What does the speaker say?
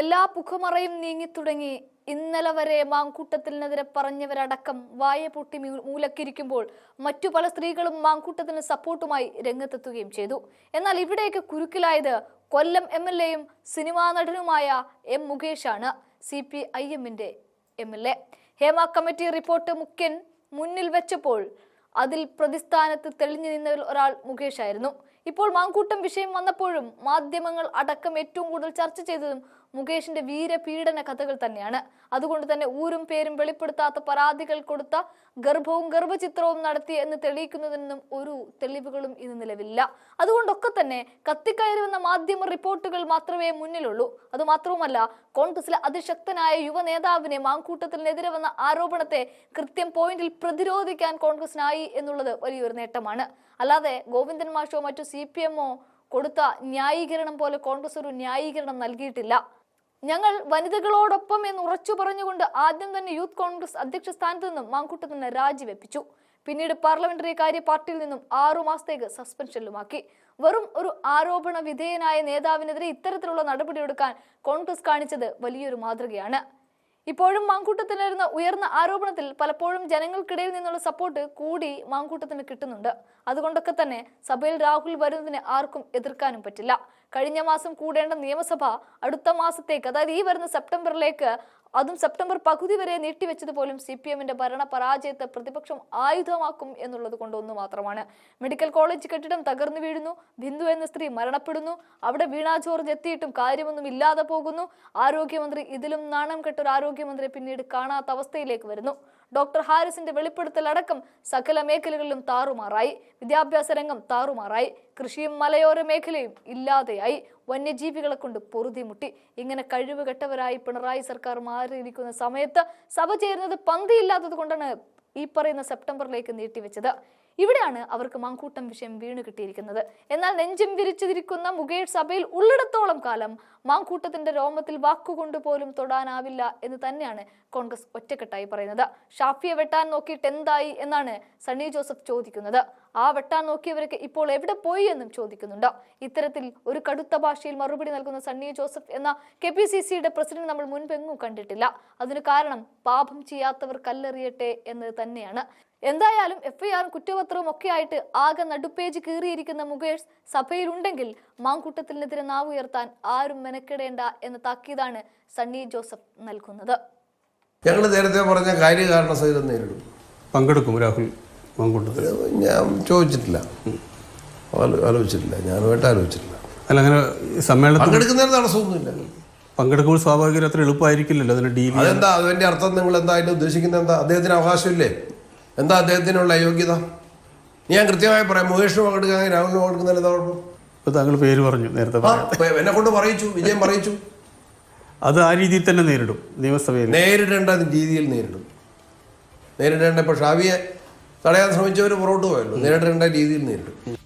എല്ലാ പുഖമറയും നീങ്ങിത്തുടങ്ങി ഇന്നലെ വരെ മാങ്കൂട്ടത്തിനെതിരെ പറഞ്ഞവരടക്കം വായ പൊട്ടി മൂലക്കിരിക്കുമ്പോൾ മറ്റു പല സ്ത്രീകളും മാങ്കൂട്ടത്തിന് സപ്പോർട്ടുമായി രംഗത്തെത്തുകയും ചെയ്തു. എന്നാൽ ഇവിടേക്ക് കുരുക്കിലായത് കൊല്ലം എം എൽ എയും സിനിമാ നടനുമായ എം മുകേഷാണ് സി പി ഐ എമ്മിന്റെ M L A. Hema committee report മുഖ്യൻ മുന്നിൽ വെച്ചപ്പോൾ അതിൽ പ്രതിസ്ഥാനത്ത് തെളിഞ്ഞു നിന്നതിൽ ഒരാൾ മുകേഷായിരുന്നു. ഇപ്പോൾ മാങ്കൂട്ടം വിഷയം വന്നപ്പോഴും മാധ്യമങ്ങൾ അടക്കം ഏറ്റവും കൂടുതൽ ചർച്ച ചെയ്തതും മുകേഷിന്റെ വീരപീഡന കഥകൾ തന്നെയാണ്. അതുകൊണ്ട് തന്നെ ഊരും പേരും വെളിപ്പെടുത്താത്ത പരാതികൾ കൊടുത്ത ഗർഭവും ഗർഭചിത്രവും നടത്തി എന്ന് തെളിയിക്കുന്നതിനൊന്നും ഒരു തെളിവുകളും ഇന്ന് നിലവില്ല അതുകൊണ്ടൊക്കെ തന്നെ കത്തിക്കയറി വന്ന മാധ്യമ റിപ്പോർട്ടുകൾ മാത്രമേ മുന്നിലുള്ളൂ. അതുമാത്രവുമല്ല കോൺഗ്രസിലെ അതിശക്തനായ യുവ നേതാവിനെ മാങ്കൂട്ടത്തിനെതിരെ വന്ന ആരോപണത്തെ കൃത്യം പോയിന്റിൽ പ്രതിരോധിക്കാൻ കോൺഗ്രസിനായി എന്നുള്ളത് വലിയൊരു നേട്ടമാണ്. അല്ലാതെ ഗോവിന്ദൻ മാഷോ മറ്റു സി പി എമ്മോ കൊടുത്ത ന്യായീകരണം പോലെ കോൺഗ്രസ് ഒരു ന്യായീകരണം നൽകിയിട്ടില്ല. ഞങ്ങൾ വനിതകളോടൊപ്പം എന്ന് ഉറച്ചു പറഞ്ഞുകൊണ്ട് ആദ്യം തന്നെ യൂത്ത് കോൺഗ്രസ് അധ്യക്ഷ സ്ഥാനത്ത് നിന്നും മാങ്കൂട്ടത്തിന് രാജിവെപ്പിച്ചു. പിന്നീട് പാർലമെന്ററി കാര്യ പാർട്ടിയിൽ നിന്നും ആറു മാസത്തേക്ക് സസ്പെൻഷനിലുമാക്കി. വെറും ഒരു ആരോപണ വിധേയനായ നേതാവിനെതിരെ ഇത്തരത്തിലുള്ള നടപടിയെടുക്കാൻ കോൺഗ്രസ് കാണിച്ചത് വലിയൊരു മാതൃകയാണ്. ഇപ്പോഴും മാങ്കൂട്ടത്തിലിരുന്ന ഉയർന്ന ആരോപണത്തിൽ പലപ്പോഴും ജനങ്ങൾക്കിടയിൽ നിന്നുള്ള സപ്പോർട്ട് കൂടി മാങ്കൂട്ടത്തിന് കിട്ടുന്നുണ്ട്. അതുകൊണ്ടൊക്കെ തന്നെ സഭയിൽ രാഹുൽ വരുന്നതിന് ആർക്കും എതിർക്കാനും പറ്റില്ല. കഴിഞ്ഞ മാസം കൂടേണ്ട നിയമസഭ അടുത്ത മാസത്തേക്ക് അതായത് ഈ വരുന്ന സെപ്റ്റംബറിലേക്ക് അതും സെപ്റ്റംബർ പകുതി വരെ നീട്ടിവെച്ചത് പോലും സി പി എമ്മിന്റെ ഭരണ പരാജയത്തെ പ്രതിപക്ഷം ആയുധമാക്കും എന്നുള്ളത് കൊണ്ടൊന്നു മാത്രമാണ്. മെഡിക്കൽ കോളേജ് കെട്ടിടം തകർന്നു വീഴുന്നു. ബിന്ദു എന്ന സ്ത്രീ മരണപ്പെടുന്നു. അവിടെ വീണ ജോർജ് എത്തിയിട്ടും കാര്യമൊന്നും ഇല്ലാതെ പോകുന്നു. ആരോഗ്യമന്ത്രി ഇതിലും നാണം കെട്ടൊരു ആരോഗ്യമന്ത്രി പിന്നീട് കാണാത്ത അവസ്ഥയിലേക്ക് വരുന്നു. ഡോക്ടർ ഹാരിസിന്റെ വെളിപ്പെടുത്തൽ അടക്കം സകല മേഖലകളിലും താറുമാറായി. വിദ്യാഭ്യാസ രംഗം താറുമാറായി. കൃഷിയും മലയോര മേഖലയും ഇല്ലാതെയായി. വന്യജീവികളെ കൊണ്ട് പൊറുതിമുട്ടി ഇങ്ങനെ കഴിവുകെട്ടവരായി പിണറായി സർക്കാർ മാറിയിരിക്കുന്ന സമയത്ത് സഭ ചേരുന്നത് പന്തിയില്ലാത്തത് കൊണ്ടാണ് ഈ പറയുന്ന സെപ്റ്റംബറിലേക്ക് നീട്ടിവെച്ചത്. ഇവിടെയാണ് അവർക്ക് മങ്കൂട്ടം വിഷയം വീണു കിട്ടിയിരിക്കുന്നത്. എന്നാൽ നെഞ്ചും വിരിച്ചിരിക്കുന്ന മുകേഷ് സഭയിൽ ഉള്ളിടത്തോളം കാലം മാങ്കൂട്ടത്തിന്റെ രോമത്തിൽ വാക്കുകൊണ്ട് പോലും തൊടാനാവില്ല എന്ന് തന്നെയാണ് കോൺഗ്രസ് ഒറ്റക്കെട്ടായി പറയുന്നത്. ഷാഫിയെ വെട്ടാൻ നോക്കിയിട്ട് എന്തായി എന്നാണ് സണ്ണി ജോസഫ് ചോദിക്കുന്നത്. ആ വെട്ടാൻ നോക്കിയവരൊക്കെ ഇപ്പോൾ എവിടെ പോയി എന്നും ചോദിക്കുന്നുണ്ട്. ഇത്തരത്തിൽ ഒരു കടുത്ത ഭാഷയിൽ മറുപടി നൽകുന്ന സണ്ണി ജോസഫ് എന്ന കെ പി സി സിയുടെ പ്രസിഡന്റ് നമ്മൾ മുൻപെങ്ങും കണ്ടിട്ടില്ല. അതിന് കാരണം പാപം ചെയ്യാത്തവർ കല്ലെറിയട്ടെ എന്ന് തന്നെയാണ്. എന്തായാലും എഫ്ഐആറും കുറ്റപത്രവും ഒക്കെ ആയിട്ട് ആകെ നടുപ്പേജ് കീറിയിരിക്കുന്ന മുകേഷ് സഭയിലുണ്ടെങ്കിൽ മാങ്കൂട്ടത്തിനെതിരെ നാവ് ഉയർത്താൻ ആരും മെനക്കെടേണ്ട എന്ന താക്കീതാണ് സണ്ണി ജോസഫ് നൽകുന്നത്. ഞങ്ങൾ നേരത്തെ പറഞ്ഞ കാര്യകാരണ സഹിതം നേരിടും. പങ്കെടുക്കും രാഹുൽ. മാങ്കൂട്ടത്തിൽ ഞാൻ ചോദിച്ചിട്ടില്ല. ആലോ- ആലോചിച്ചിട്ടില്ല. ഞാനുമായിട്ട് ആലോചിച്ചിട്ടില്ല. അല്ല അങ്ങനെ സമ്മേളനം പങ്കെടുക്കുന്നതിന് തടസ്സമൊന്നുമില്ല. പങ്കെടുക്കുമ്പോൾ സ്വാഭാവികം അത്ര എളുപ്പമായിരിക്കില്ലല്ലോ. അതിന് ഡീൽ അതെന്താ? അതിന്റെ അർത്ഥം നിങ്ങൾ എന്താ അതിന്റെ ഉദ്ദേശിക്കുന്നത്? എന്താ അദ്ദേഹത്തിന് അവകാശമില്ലേ? എന്താ അദ്ദേഹത്തിനുള്ള അയോഗ്യത ഞാൻ കൃത്യമായി പറയാം. മുകേഷിന് പങ്കെടുക്കാൻ രാഹുലിന് പങ്കെടുക്കുന്നതിന് എന്താ കുഴപ്പം? ഇപ്പോൾ താങ്കൾ പേര് പറഞ്ഞു നേരത്തെ എന്നെ കൊണ്ട് പറയിച്ചു. വിജയം പറയിച്ചു. അത് ആ രീതിയിൽ തന്നെ നേരിടും നിയമസഭയിൽ. നേരിടേണ്ട രീതിയിൽ നേരിടും. നേരിടേണ്ട ഇപ്പൊ ഷാവിയെ തടയാൻ ശ്രമിച്ചവർ പുറകോട്ട് പോയല്ലോ. നേരിടേണ്ട രീതിയിൽ നേരിടും.